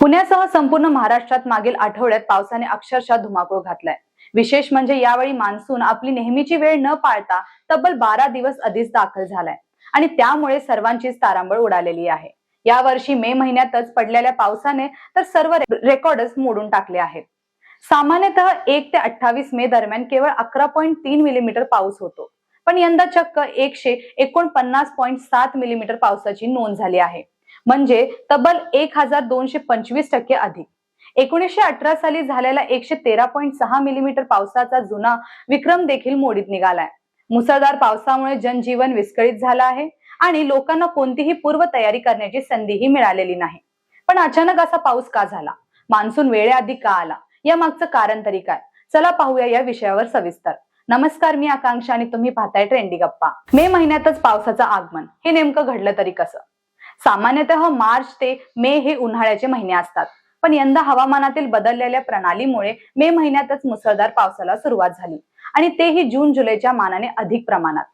पुण्यासह संपूर्ण महाराष्ट्रात मागील आठवड्यात पावसाने अक्षरशः धुमाकूळ घातलाय. विशेष म्हणजे यावेळी मान्सून आपली नेहमीची वेळ न पाळता तब्बल बारा दिवस आधीच दाखल झालाय. आणि त्यामुळे सर्वांचीच तारांबळ उडालेली आहे. यावर्षी मे महिन्यातच पडलेल्या पावसाने तर सर्व रेकॉर्डच मोडून टाकले आहेत. सामान्यतः एक ते अठ्ठावीस मे दरम्यान केवळ अकरा पॉईंट तीन मिलीमीटर पाऊस होतो. पण यंदा चक्क एकशे एकोणपन्नास पॉईंट सात मिलीमीटर पावसाची नोंद झाली आहे. म्हणजे तब्बल एक हजार दोनशे पंचवीस टक्के अधिक. एकोणीसशे अठरा साली झालेला एकशे तेरा पॉईंट सहा मिलीमीटर पावसाचा जुना विक्रम देखील मोडीत निघालाय. मुसळधार पावसामुळे जनजीवन विस्कळीत झालं आहे आणि लोकांना कोणतीही पूर्व तयारी करण्याची संधीही मिळालेली नाही. पण अचानक असा पाऊस का झाला? मान्सून वेळेआधी का आला? या मागचं कारण तरी काय? चला पाहूया या विषयावर सविस्तर. नमस्कार मी आकांक्षा आणि तुम्ही पाहताय ट्रेंडी गप्पा. मे महिन्यातच पावसाचं आगमन. हे नेमकं घडलं तरी कसं? सामान्यतः मार्च ते मे हे उन्हाळ्याचे महिने असतात. पण यंदा हवामानातील बदललेल्या प्रणालीमुळे मे महिन्यातच मुसळधार पावसाला सुरुवात झाली आणि तेही जून जुलैच्या मानाने अधिक प्रमाणात.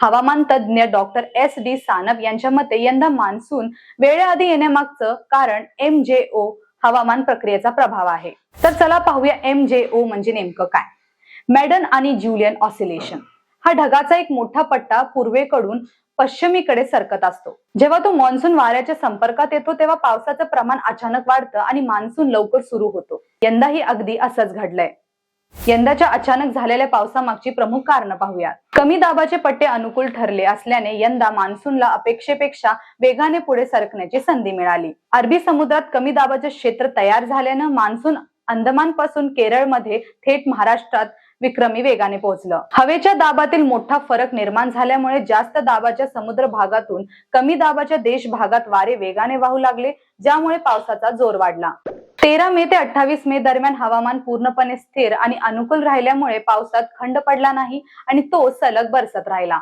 हवामान तज्ज्ञ डॉक्टर एस डी सानप यांच्या मते यंदा मान्सून वेळेआधी येण्यामागचं कारण एम जे ओ हवामान प्रक्रियेचा प्रभाव आहे. तर चला पाहूया एम जे ओ म्हणजे नेमकं काय. मॅडन आणि ज्युलियन ऑसिलेशन. हा ढगाचा एक मोठा पट्टा पूर्वेकडून पश्चिमेकडे सरकत असतो. जेव्हा तो मान्सून वाऱ्याच्या संपर्कात येतो तेव्हा पावसाचं प्रमाण अचानक वाढतं आणि मान्सून लवकर सुरू होतो. यंदाही अगदी असंच घडलंय. यंदाच्या अचानक झालेल्या पावसामागची प्रमुख कारणं पाहूयात. कमी दाबाचे पट्टे अनुकूल ठरले असल्याने यंदा मान्सूनला अपेक्षेपेक्षा वेगाने पुढे सरकण्याची संधी मिळाली. अरबी समुद्रात कमी दाबाचे क्षेत्र तयार झाल्यानं मान्सून अंदमानपासून केरळमध्ये थेट महाराष्ट्रात विक्रमी वेगाने पोहोचलं. हवेच्या दाबातील मोठा फरक निर्माण झाल्यामुळे जास्त दाबाच्या समुद्र भागातून कमी दाबाच्या देश भागात वारे वेगाने वाहू लागले ज्यामुळे पावसाचा जोर वाढला. तेरा मे ते अठ्ठावीस मे दरम्यान हवामान पूर्णपणे स्थिर आणि अनुकूल राहिल्यामुळे पावसात खंड पडला नाही आणि तो सलग बरसत राहिला.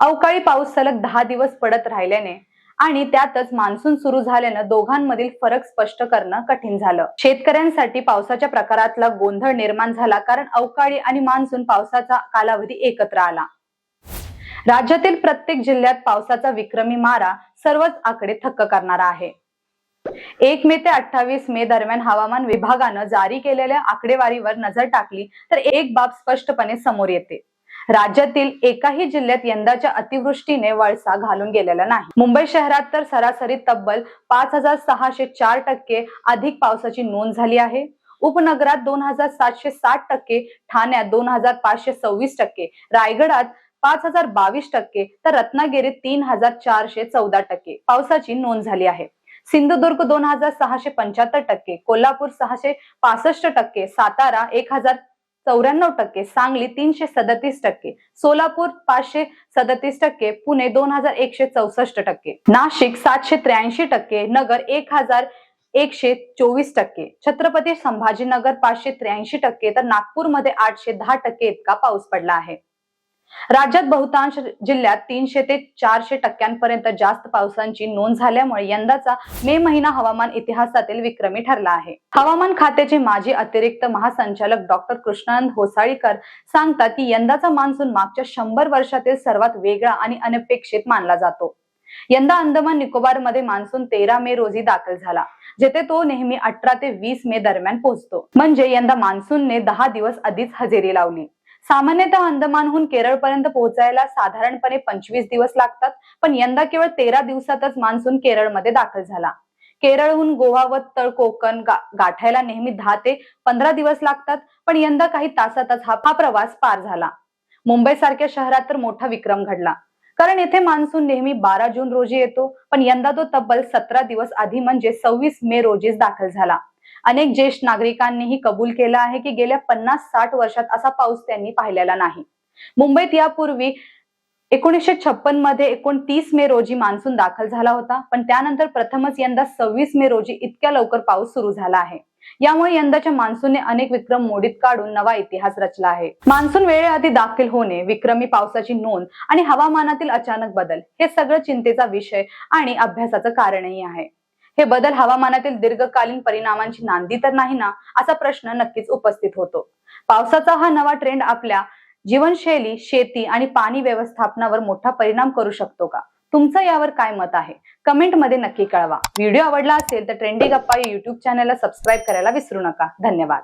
अवकाळी पाऊस सलग दहा दिवस पडत राहिल्याने आणि त्यातच मान्सून सुरू झाल्यानं दोघांमधील फरक स्पष्ट करणं कठीण झालं. शेतकऱ्यांसाठी पावसाच्या प्रकारातला गोंधळ निर्माण झाला कारण अवकाळी आणि मान्सून पावसाचा कालावधी एकत्र आला. राज्यातील प्रत्येक जिल्ह्यात पावसाचा विक्रमी मारा सर्वच आकडे थक्क करणारा आहे. एक मे ते अठ्ठावीस मे दरम्यान हवामान विभागानं जारी केलेल्या आकडेवारीवर नजर टाकली तर एक बाब स्पष्टपणे समोर येते. राज्यातील एकाही जिल्ह्यात यंदाच्या अतिवृष्टीने वळसा घालून गेलेला नाही. मुंबई शहरात तर सरासरी तब्बल पाच हजार सहाशे चार टक्के अधिक पावसाची नोंद झाली आहे. उपनगरात दोन हजार सातशे साठ टक्के ठाण्यात दोन हजार पाचशे सव्वीस टक्के रायगडात पाच हजार बावीस टक्के तर रत्नागिरीत तीन हजार चारशे चौदा टक्के पावसाची नोंद झाली आहे. सिंधुदुर्ग दोन हजार सहाशे पंच्याहत्तर टक्के कोल्हापूर सहाशे पासष्ट टक्के सातारा एक हजार चौऱ्याण्णव टक्के सांगली तीनशे सदतीस टक्के सोलापूर पाचशे सदतीस टक्के पुणे दोन हजार एकशे चौसष्ट टक्के नाशिक सातशे त्र्याऐंशी टक्के नगर एक हजार एकशे चोवीस टक्के छत्रपती संभाजीनगर पाचशे त्र्याऐंशी टक्के तर नागपूरमध्ये आठशे दहा टक्के इतका पाऊस पडला आहे. राज्यात बहुतांश जिल्ह्यात तीनशे ते चारशे टक्क्यांपर्यंत जास्त पावसाची नोंद झाल्यामुळे यंदाचा मे महिना हवामान इतिहासातील विक्रमी ठरला आहे. हवामान खात्याचे माजी अतिरिक्त महासंचालक डॉक्टर कृष्णानंद होसाळीकर सांगतात की यंदाचा मान्सून मागच्या शंभर वर्षातील सर्वात वेगळा आणि अनपेक्षित मानला जातो. यंदा अंदमान निकोबारमध्ये मान्सून तेरा मे रोजी दाखल झाला जेथे तो नेहमी अठरा ते वीस मे दरम्यान पोहोचतो. म्हणजे यंदा मान्सूनने दहा दिवस आधीच हजेरी लावली. सामान्यतः अंदमानहून केरळपर्यंत पोहोचायला साधारणपणे पंचवीस दिवस लागतात पण यंदा केवळ तेरा दिवसातच मान्सून केरळमध्ये दाखल झाला. केरळहून गोवा व तळ कोकण गा, गाठायला नेहमी दहा ते पंधरा दिवस लागतात पण यंदा काही तासातच हा हा प्रवास पार झाला. मुंबई सारख्या शहरात तर मोठा विक्रम घडला. कारण येथे मान्सून नेहमी बारा जून रोजी येतो पण यंदा तो तब्बल सतरा दिवस आधी म्हणजे सव्वीस मे रोजीच दाखल झाला. अनेक ज्येष्ठ नागरिकांनीही कबूल केलं आहे की गेल्या पन्नास साठ वर्षात असा पाऊस त्यांनी पाहिलेला नाही. मुंबईत यापूर्वी एकोणीसशे छप्पनमध्ये एकोणतीस मे रोजी मान्सून दाखल झाला होता पण त्यानंतर प्रथमच यंदा सव्वीस मे रोजी इतक्या लवकर पाऊस सुरू झाला आहे. यामुळे यंदाच्या मान्सूनने अनेक विक्रम मोडीत काढून नवा इतिहास रचला आहे. मान्सून वेळेआधी दाखल होणे विक्रमी पावसाची नोंद आणि हवामानातील अचानक बदल हे सगळं चिंतेचा विषय आणि अभ्यासाचं कारणही आहे. हे बदल हवामानातील दीर्घकालीन परिणामांची नांदी तर नाही ना असा प्रश्न नक्कीच उपस्थित होतो. पावसाचा हा नवा ट्रेंड आपल्या जीवनशैली शेती आणि पाणी व्यवस्थापनावर मोठा परिणाम करू शकतो का? तुमचं यावर काय मत आहे? कमेंटमध्ये नक्की कळवा. व्हिडिओ आवडला असेल तर ट्रेंडी गप्पा या युट्यूब चॅनलला सबस्क्राईब करायला विसरू नका. धन्यवाद.